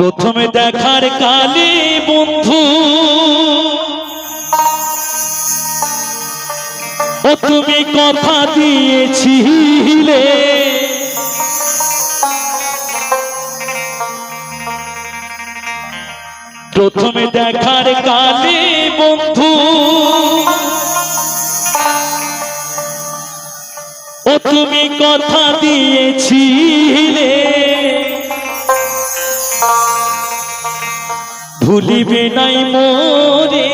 প্রথমে দেখার কালে বন্ধু। ও তুমি কথা দিয়েছিলে। প্রথমে দেখার কালে বন্ধু। ও তুমি কথা দিয়েছিলে। ভুলিবে নাই মোরে।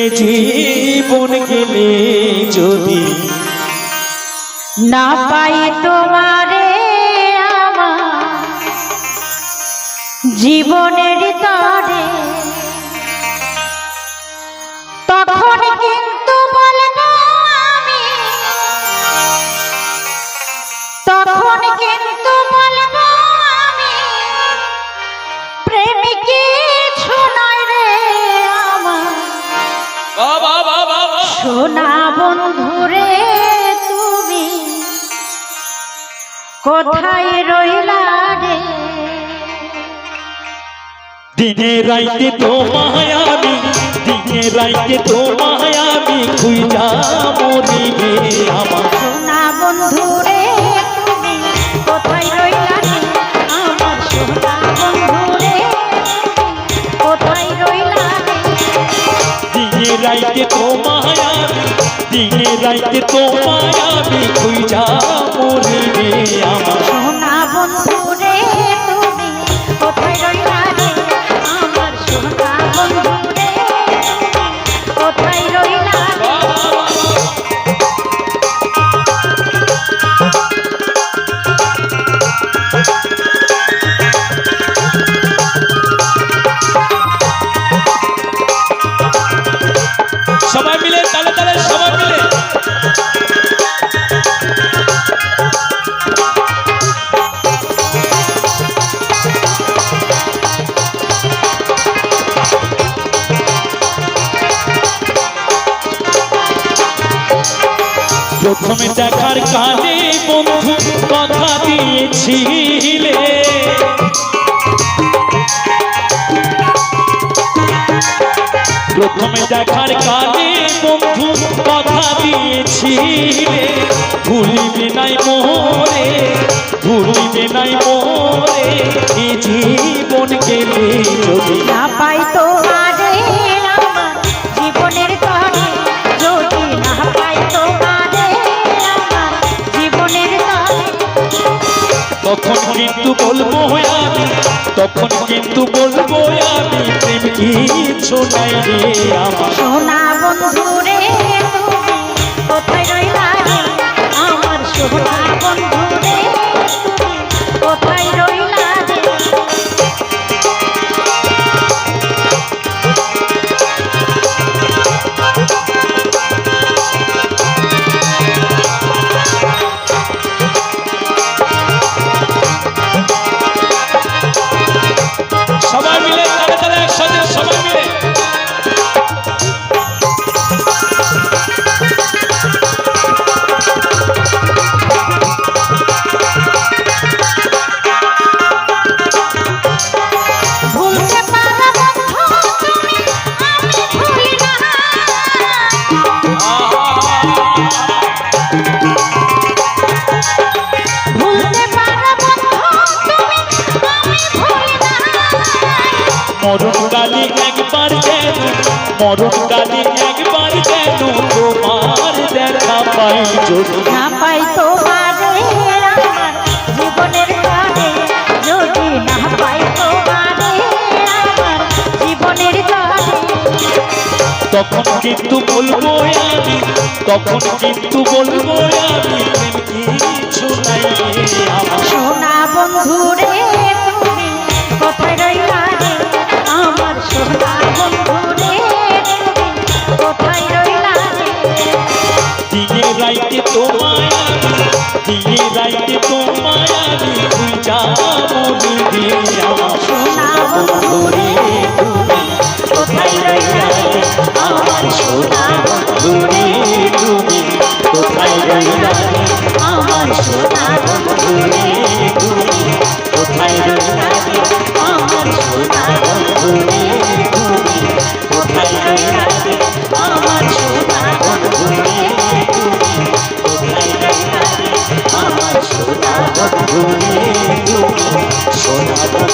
এ জীবন গেলে যদি না পাই তোমারে আমার জীবনের তরে, তখন কিন্তু কোথায় রইলা রে? দিনে রাইতে তোমায় আমি দিনে রাইতে তোমায় আমি খুঁজা মরিবে আমার। সোনা বন্ধুরে তুমি কোথায় রইলা রে? আমার সোনা কোথায় রইলা রে? দিনে রাইতে তোমায় আমি দিনে রাইতে তোমায় আমি খুঁজা মরিবে আমার প্রথমে দেখার কালে বন্ধু কথা দিয়েছিলে। প্রথমে দেখার কালে বন্ধু কথা দিয়েছিলে। ভুলিবে নাই মোরে, ভুলিবে নাই মোরে তখন কিন্তু বলব আমি, তখন কিন্তু বলব আমি, প্রেম কিছু নাই রে আমার। সোনা বন্ধুরে মরণ কালী একবার যেন মরণ কালী একবার যেন তোমার দেখা পাই যদি না পাই তোমারে জীবনের তরে যদি না পাই তোমারে জীবনের তখন কিন্তু বলব আমি তখন কিন্তু বলব আমি কিছু নাই সোনা বন্ধুরে তুমি কোথায় রইলা দিনে রাইতে তোমায় আমি মরিবে আমার সোনা বন্ধুরে তুমি কোথায় রইলা? আমার সোনা বন্ধুরে তুমি কোথায় রইলা? আমার সোনা বন্ধুরে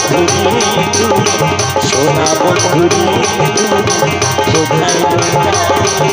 বন্ধুরে তুমি সোনা বন্ধুরে তুমি কোথায় রইলা রে?